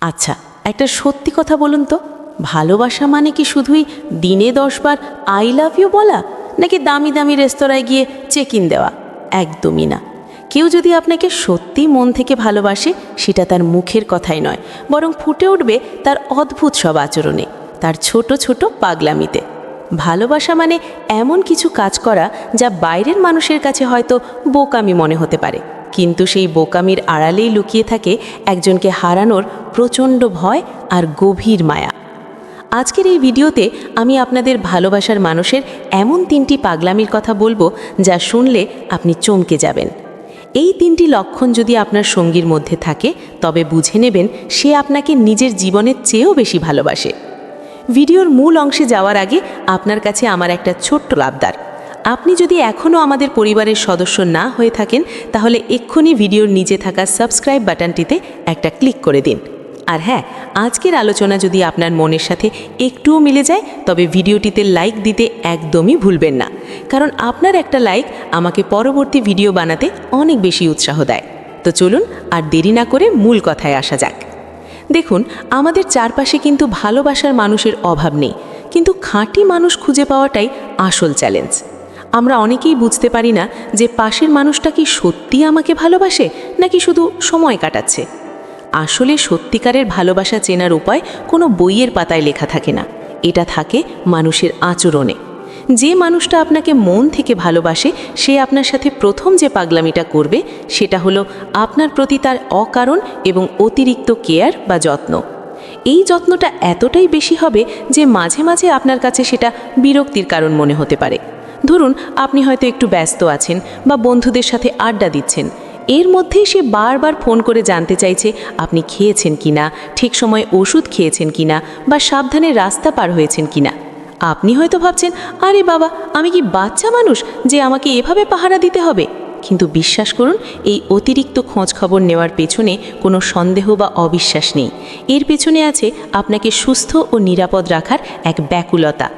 আচ্ছা একটা সত্যি কথা বলুন তো। ভালোবাসা মানে কি শুধুই দিনে দশবার আই লাভ ইউ বলা, নাকি দামি দামি রেস্তোরাঁয় গিয়ে চেক ইন দেওয়া? একদমই না। কেউ যদি আপনাকে সত্যি মন থেকে ভালোবাসে, সেটা তার মুখের কথাই নয়, বরং ফুটে উঠবে তার অদ্ভুত সব আচরণে, তার ছোট ছোট পাগলামিতে। ভালোবাসা মানে এমন কিছু কাজ করা যা বাইরের মানুষের কাছে হয়তো বোকামি মনে হতে পারে। কিন্তু সেই বোকামির আড়ালেই লুকিয়ে থাকে একজনকে হারানোর প্রচণ্ড ভয় আর গভীর মায়া। আজকের এই ভিডিওতে আমি আপনাদের ভালোবাসার মানুষের এমন তিনটি পাগলামির কথা বলব যা শুনলে আপনি চমকে যাবেন। এই তিনটি লক্ষণ যদি আপনার সঙ্গীর মধ্যে থাকে, তবে বুঝে নেবেন সে আপনাকে নিজের জীবনের চেয়েও বেশি ভালোবাসে। ভিডিওর মূল অংশে যাওয়ার আগে আপনার কাছে আমার একটা ছোট্ট লাভদার আপনি যদি এখনও আমাদের পরিবারের সদস্য না হয়ে থাকেন, তাহলে এক্ষুনি ভিডিওর নিচে থাকা সাবস্ক্রাইব বাটনটিতে একটা ক্লিক করে দিন। আর হ্যাঁ আজকের আলোচনা যদি আপনার মনের সাথে একটুও মিলে যায়, তবে ভিডিওটিতে লাইক দিতে একদমই ভুলবেন না। কারণ আপনার একটা লাইক আমাকে পরবর্তী ভিডিও বানাতে অনেক বেশি উৎসাহ দেয়। তো চলুন আর দেরি না করে মূল কথায় আসা যাক। দেখুন, আমাদের চারপাশে কিন্তু ভালোবাসার মানুষের অভাব নেই, কিন্তু খাঁটি মানুষ খুঁজে পাওয়াটাই আসল চ্যালেঞ্জ। আমরা অনেকেই বুঝতে পারি না যে পাশের মানুষটা কি সত্যি আমাকে ভালোবাসে নাকি শুধু সময় কাটাচ্ছে। আসলে সত্যিকারের ভালোবাসা চেনার উপায় কোনো বইয়ের পাতায় লেখা থাকে না। এটা থাকে মানুষের আচরণে। যে মানুষটা আপনাকে মন থেকে ভালোবাসে, সে আপনার সাথে প্রথম যে পাগলামিটা করবে, সেটা হলো আপনার প্রতি তার অকারণ এবং অতিরিক্ত কেয়ার বা যত্ন। এই যত্নটা এতটাই বেশি হবে যে মাঝে মাঝে আপনার কাছে সেটা বিরক্তির কারণ মনে হতে পারে। ধরুন, আপনি হয়তো একটু ব্যস্ত আছেন বা বন্ধুদের সাথে আড্ডা দিচ্ছেন। এর মধ্যেই সে বারবার ফোন করে জানতে চাইছে আপনি খেয়েছেন কিনা, ঠিক সময়ে ওষুধ খেয়েছেন কিনা বা সাবধানে রাস্তা পার হয়েছেন কিনা। আপনি হয়তো ভাবছেন, আরে বাবা, আমি কি বাচ্চা মানুষ যে আমাকে এভাবে পাহারা দিতে হবে? কিন্তু বিশ্বাস করুন, এই অতিরিক্ত খোঁজ খবর নেওয়ার পেছনে কোনো সন্দেহ বা অবিশ্বাস নেই। এর পেছনে আছে আপনাকে সুস্থ ও নিরাপদ রাখার এক ব্যাকুলতা।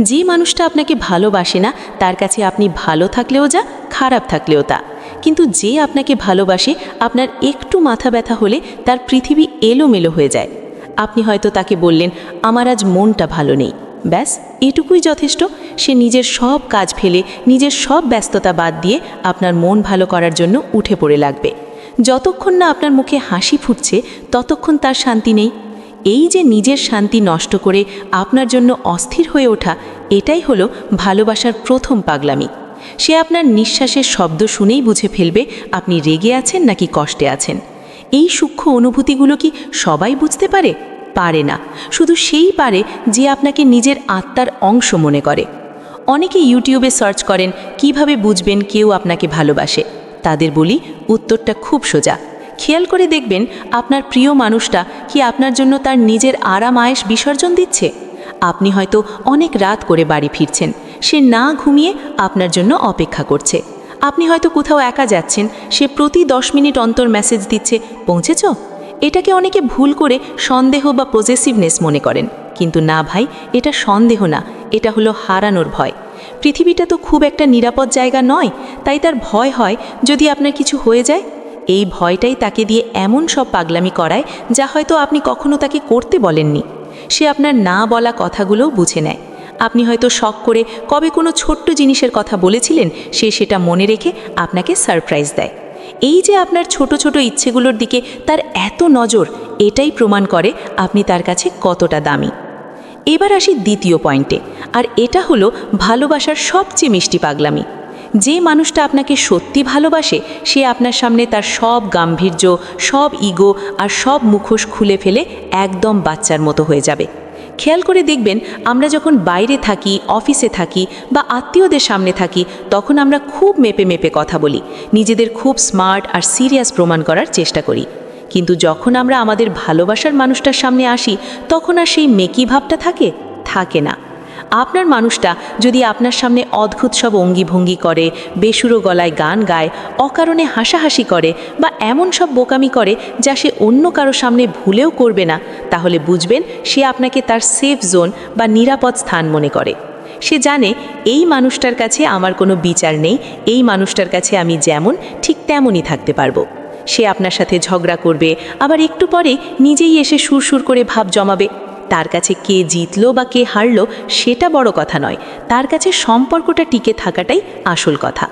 যে মানুষটা আপনাকে ভালোবাসে না, তার কাছে আপনি ভালো থাকলেও যা, খারাপ থাকলেও তা। কিন্তু যে আপনাকে ভালোবাসে, আপনার একটু মাথা ব্যথা হলে তার পৃথিবী এলোমেলো হয়ে যায়। আপনি হয়তো তাকে বললেন, আমার আজ মনটা ভালো নেই। ব্যাস, এটুকুই যথেষ্ট। সে নিজের সব কাজ ফেলে, নিজের সব ব্যস্ততা বাদ দিয়ে আপনার মন ভালো করার জন্য উঠে পড়ে লাগবে। যতক্ষণ না আপনার মুখে হাসি ফুটছে, ততক্ষণ তার শান্তি নেই। এই যে নিজের শান্তি নষ্ট করে আপনার জন্য অস্থির হয়ে ওঠা, এটাই হলো ভালোবাসার প্রথম পাগলামি। সে আপনার নিঃশ্বাসের শব্দ শুনেই বুঝে ফেলবে আপনি রেগে আছেন নাকি কষ্টে আছেন। এই সূক্ষ্ম অনুভূতিগুলো কি সবাই বুঝতে পারে? পারে না। শুধু সেই পারে যে আপনাকে নিজের আত্মার অংশ মনে করে। অনেকে ইউটিউবে সার্চ করেন, কীভাবে বুঝবেন কেউ আপনাকে ভালোবাসে? তাদের বলি, উত্তরটা খুব সোজা। খেয়াল করে দেখবেন আপনার প্রিয় মানুষটা কি আপনার জন্য তার নিজের আরাম আয়েস বিসর্জন দিচ্ছে? আপনি হয়তো অনেক রাত করে বাড়ি ফিরছেন। সে না ঘুমিয়ে আপনার জন্য অপেক্ষা করছে। আপনি হয়তো কোথাও একা যাচ্ছেন, সে প্রতি দশ মিনিট অন্তর মেসেজ দিচ্ছে, পৌঁছেছ? এটাকে অনেকে ভুল করে সন্দেহ বা পজেসিভনেস মনে করেন। কিন্তু না ভাই, এটা সন্দেহ না, এটা হলো হারানোর ভয়। পৃথিবীটা তো খুব একটা নিরাপদ জায়গা নয়, তাই তার ভয় হয় যদি আপনার কিছু হয়ে যায়। এই ভয়টাই তাকে দিয়ে এমন সব পাগলামি করায় যা হয়তো আপনি কখনো তাকে করতে বলেননি। সে আপনার না বলা কথাগুলোও বুঝে নেয়। আপনি হয়তো শখ করে কবে কোনো ছোট্ট জিনিসের কথা বলেছিলেন, সে সেটা মনে রেখে আপনাকে সারপ্রাইজ দেয়। এই যে আপনার ছোট ছোট ইচ্ছেগুলোর দিকে তার এত নজর, এটাই প্রমাণ করে আপনি তার কাছে কতটা দামি। এবার আসি দ্বিতীয় পয়েন্টে, আর এটা হলো ভালোবাসার সবচেয়ে মিষ্টি পাগলামি। যে মানুষটা আপনাকে সত্যি ভালোবাসে, সে আপনার সামনে তার সব গাম্ভীর্য, সব ইগো আর সব মুখোশ খুলে ফেলে একদম বাচ্চার মতো হয়ে যাবে। খেয়াল করে দেখবেন, আমরা যখন বাইরে থাকি, অফিসে থাকি বা আত্মীয়দের সামনে থাকি, তখন আমরা খুব মেপে মেপে কথা বলি, নিজেদের খুব স্মার্ট আর সিরিয়াস প্রমাণ করার চেষ্টা করি। কিন্তু যখন আমরা আমাদের ভালোবাসার মানুষটার সামনে আসি, তখন আর সেই মেকি ভাবটা থাকে থাকে না। আপনার মানুষটা যদি আপনার সামনে অদ্ভুত সব অঙ্গিভঙ্গি করে, বেসুরো গলায় গান গায়, অকারণে হাসাহাসি করে বা এমন সব বোকামি করে যা সে অন্য কারও সামনে ভুলেও করবে না, তাহলে বুঝবেন সে আপনাকে তার সেফ জোন বা নিরাপদ স্থান মনে করে। সে জানে, এই মানুষটার কাছে আমার কোনো বিচার নেই, এই মানুষটার কাছে আমি যেমন, ঠিক তেমনই থাকতে পারব। সে আপনার সাথে ঝগড়া করবে, আবার একটু পরে নিজেই এসে সুরসুর করে ভাব জমাবে। তার কাছে কে জিতলো বা কে হারলো সেটা বড় কথা নয়। তার কাছে সম্পর্কটা টিকে থাকাটাই আসল কথা।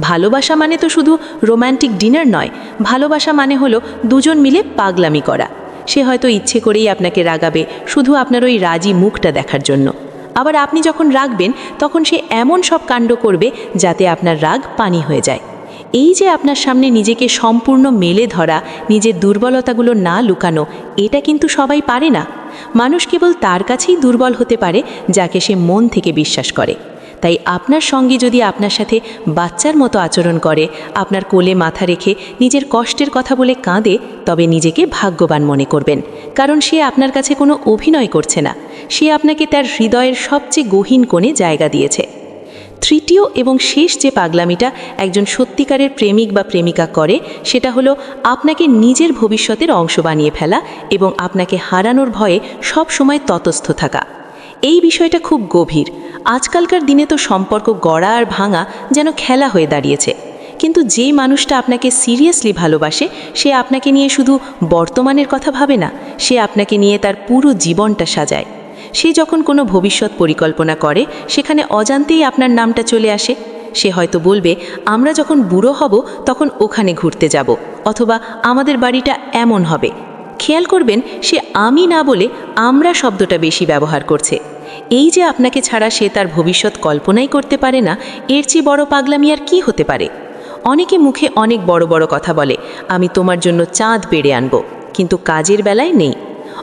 ভালোবাসা মানে তো শুধু রোম্যান্টিক ডিনার নয়, ভালোবাসা মানে হলো দুজন মিলে পাগলামি করা। সে হয়তো ইচ্ছে করেই আপনাকে রাগাবে শুধু আপনার ওই রাজি মুখটা দেখার জন্য। আবার আপনি যখন রাগবেন, তখন সে এমন সব কাণ্ড করবে যাতে আপনার রাগ পানি হয়ে যায়। এই যে আপনার সামনে নিজেকে সম্পূর্ণ মেলে ধরা, নিজের দুর্বলতাগুলো না লুকানো, এটা কিন্তু সবাই পারে না। মানুষ কেবল তার কাছেই দুর্বল হতে পারে, যাকে সে মন থেকে বিশ্বাস করে। তাই আপনার সঙ্গে যদি আপনার সাথে বাচ্চার মতো আচরণ করে, আপনার কোলে মাথা রেখে নিজের কষ্টের কথা বলে কাঁদে, তবে নিজেকে ভাগ্যবান মনে করবেন, কারণ সে আপনার কাছে কোনো অভিনয় করছে না। সে আপনাকে তার হৃদয়ের সবচেয়ে গহীন কোণে জায়গা দিয়েছে। তৃতীয় এবং শেষ যে পাগলামিটা একজন সত্যিকারের প্রেমিক বা প্রেমিকা করে, সেটা হলো আপনাকে নিজের ভবিষ্যতের অংশ বানিয়ে ফেলা এবং আপনাকে হারানোর ভয়ে সব সময় ততস্থ থাকা। এই বিষয়টা খুব গভীর। আজকালকার দিনে তো সম্পর্ক গড়া আর ভাঙা যেন খেলা হয়ে দাঁড়িয়েছে। কিন্তু যেই মানুষটা আপনাকে সিরিয়াসলি ভালোবাসে, সে আপনাকে নিয়ে শুধু বর্তমানের কথা ভাবে না, সে আপনাকে নিয়ে তার পুরো জীবনটা সাজায়। সে যখন কোনো ভবিষ্যৎ পরিকল্পনা করে, সেখানে অজান্তেই আপনার নামটা চলে আসে। সে হয়তো বলবে, আমরা যখন বুড়ো হব, তখন ওখানে ঘুরতে যাব, অথবা আমাদের বাড়িটা এমন হবে। খেয়াল করবেন, সে আমি না বলে আমরা শব্দটা বেশি ব্যবহার করছে। এই যে আপনাকে ছাড়া সে তার ভবিষ্যৎ কল্পনাই করতে পারে না, এর চেয়ে বড় পাগলামি আর কি হতে পারে? অনেকে মুখে অনেক বড় বড় কথা বলে, আমি তোমার জন্য চাঁদ বেড়ে আনব, কিন্তু কাজের বেলায় নেই।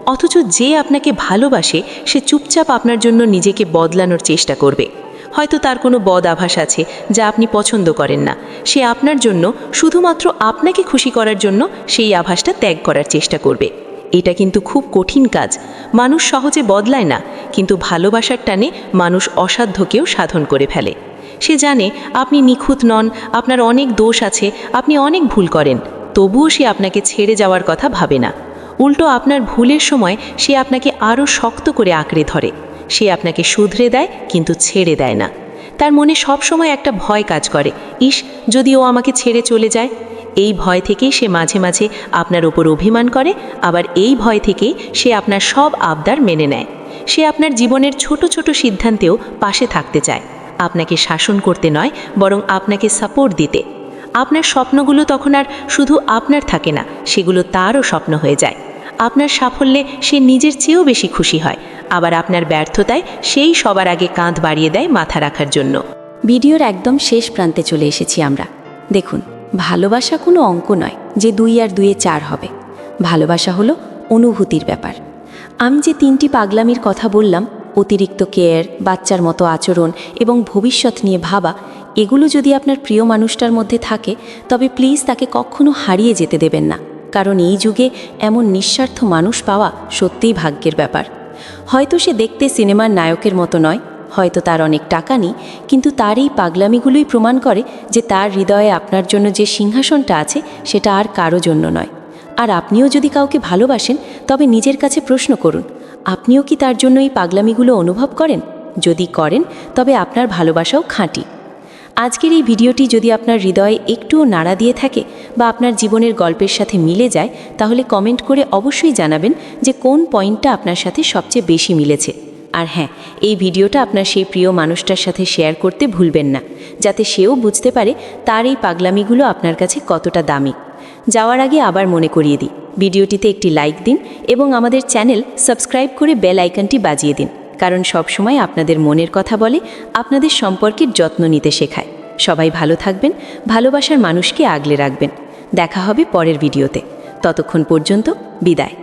অথচ যে আপনাকে ভালোবাসে, সে চুপচাপ আপনার জন্য নিজেকে বদলানোর চেষ্টা করবে। হয়তো তার কোনো বদ আভাস আছে যা আপনি পছন্দ করেন না। সে আপনার জন্য, শুধুমাত্র আপনাকে খুশি করার জন্য সেই আভাসটা ত্যাগ করার চেষ্টা করবে। এটা কিন্তু খুব কঠিন কাজ। মানুষ সহজে বদলায় না, কিন্তু ভালোবাসার টানে মানুষ অসাধ্যকেও সাধন করে ফেলে। সে জানে, আপনি নিখুঁত নন, আপনার অনেক দোষ আছে, আপনি অনেক ভুল করেন, তবুও সে আপনাকে ছেড়ে যাওয়ার কথা ভাবে না। উল্টো আপনার ভুলের সময় সে আপনাকে আরও শক্ত করে আঁকড়ে ধরে। সে আপনাকে শুধরে দেয়, কিন্তু ছেড়ে দেয় না। তার মনে সব সময় একটা ভয় কাজ করে। ইস, যদি ও আমাকে ছেড়ে চলে যায়? এই ভয় থেকেই সে মাঝে মাঝে আপনার ওপর অভিমান করে, আবার এই ভয় থেকেই সে আপনার সব আবদার মেনে নেয়। সে আপনার জীবনের ছোট ছোট সিদ্ধান্তেও পাশে থাকতে চায়। আপনাকে শাসন করতে নয়, বরং আপনাকে সাপোর্ট দিতে। আপনার স্বপ্নগুলো তখন আর শুধু আপনার থাকে না, সেগুলো তারও স্বপ্ন হয়ে যায়। আপনার সাফল্যে সে নিজের চেয়েও বেশি খুশি হয়। আবার আপনার ব্যর্থতায় সেই সবার আগে কাঁধ বাড়িয়ে দেয় মাথা রাখার জন্য। ভিডিওর একদম শেষ প্রান্তে চলে এসেছি আমরা। দেখুন, ভালোবাসা কোনো অঙ্ক নয় যে দুই আর দুয়ে চার হবে। ভালোবাসা হলো অনুভূতির ব্যাপার। আমি যে তিনটি পাগলামির কথা বললাম, অতিরিক্ত কেয়ার, বাচ্চার মতো আচরণ এবং ভবিষ্যৎ নিয়ে ভাবা, এগুলো যদি আপনার প্রিয় মানুষটার মধ্যে থাকে, তবে প্লিজ তাকে কখনো হারিয়ে যেতে দেবেন না। কারণ এই যুগে এমন নিঃস্বার্থ মানুষ পাওয়া সত্যিই ভাগ্যের ব্যাপার। হয়তো সে দেখতে সিনেমার নায়কের মতো নয়, হয়তো তার অনেক টাকা নেই, কিন্তু তার এই পাগলামিগুলোই প্রমাণ করে যে তার হৃদয়ে আপনার জন্য যে সিংহাসনটা আছে, সেটা আর কারও জন্য নয়। আর আপনিও যদি কাউকে ভালোবাসেন, তবে নিজের কাছে প্রশ্ন করুন, আপনিও কি তার জন্য এই পাগলামিগুলো অনুভব করেন? যদি করেন, তবে আপনার ভালোবাসাও খাঁটি। আজকের এই ভিডিওটি যদি আপনার হৃদয়ে একটুও নাড়া দিয়ে থাকে বা আপনার জীবনের গল্পের সাথে মিলে যায়, তাহলে কমেন্ট করে অবশ্যই জানাবেন যে কোন পয়েন্টটা আপনার সাথে সবচেয়ে বেশি মিলেছে। আর হ্যাঁ এই ভিডিওটা আপনার সেই প্রিয় মানুষটার সাথে শেয়ার করতে ভুলবেন না, যাতে সেও বুঝতে পারে তার এই পাগলামিগুলো আপনার কাছে কতটা দামি। যাওয়ার আগে আবার মনে করিয়ে দিই, ভিডিওটিতে একটি লাইক দিন এবং আমাদের চ্যানেল সাবস্ক্রাইব করে বেল আইকনটি বাজিয়ে দিন। কারণ সবসময় আপনাদের মনের কথা বলে, আপনাদের সম্পর্কের যত্ন নিতে শেখায়। সবাই ভালো থাকবেন, ভালোবাসার মানুষকে আগলে রাখবেন। দেখা হবে পরের ভিডিওতে। ততক্ষণ পর্যন্ত বিদায়।